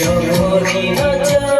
Yo, yo, yo, yo.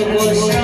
Oh,